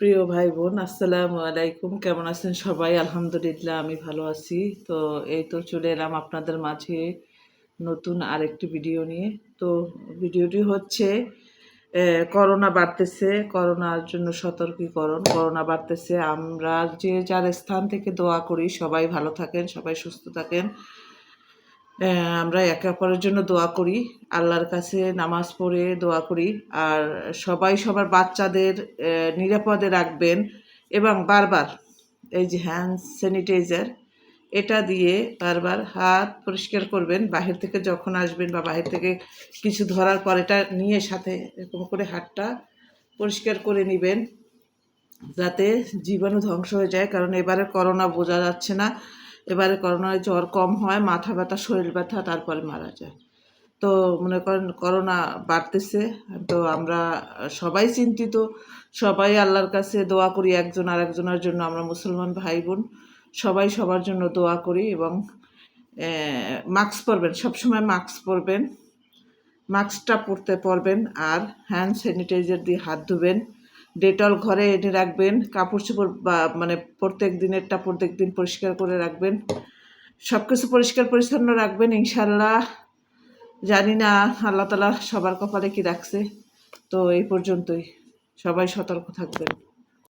প্রিয় ভাই বোন আসসালামু আলাইকুম। কেমন আছেন সবাই? আলহামদুলিল্লাহ, আমি ভালো আছি। তো এই তো চলে এলাম আপনাদের মাঝে নতুন আরেকটি ভিডিও নিয়ে। তো ভিডিওটি হচ্ছে করোনা বাড়তেছে। করোনার জন্য সতর্কীকরণ। করোনা বাড়তেছে। আমরা যে যার স্থান থেকে দোয়া করি, সবাই ভালো থাকেন, সবাই সুস্থ থাকেন। আমরা একে অপরের জন্য দোয়া করি, আল্লাহর কাছে নামাজ পড়ে দোয়া করি, আর সবাই সবার বাচ্চাদের নিরাপদে রাখবেন। এবং বারবার এই যে হ্যান্ড স্যানিটাইজার এটা দিয়ে বারবার হাত পরিষ্কার করবেন, বাহির থেকে যখন আসবেন বা বাহির থেকে কিছু ধরার পর এটা নিয়ে সাথে এরকম করে হাতটা পরিষ্কার করে নেবেন, যাতে জীবাণু ধ্বংস হয়ে যায়। কারণ এবারে করোনা বোঝা যাচ্ছে না। এবারে করোনায় জ্বর কম হয়, মাথা ব্যথা, শরীর ব্যথা, তারপরে মারা যায়। তো মনে করেন করোনা বাড়তেছে, তো আমরা সবাই চিন্তিত, সবাই আল্লাহর কাছে দোয়া করি, একজন আর একজনের জন্য, আমরা মুসলমান ভাই বোন, সবাই সবার জন্য দোয়া করি এবং মাস্ক পরবেন, সবসময় মাস্ক পরবেন, মাস্কটা পরতে পারবেন আর হ্যান্ড স্যানিটাইজার দিয়ে হাত ধুবেন। ডেটল ঘরে এনে রাখবেন, কাপড় চোপড় বা মানে প্রত্যেক দিনেরটা প্রত্যেক দিন পরিষ্কার করে রাখবেন। সব কিছু পরিষ্কার পরিচ্ছন্ন রাখবেন, ইনশাল্লাহ। জানি না আল্লাহ তালা সবার কপালে কি রাখছে, তো এই পর্যন্তই। সবাই সতর্ক থাকবেন।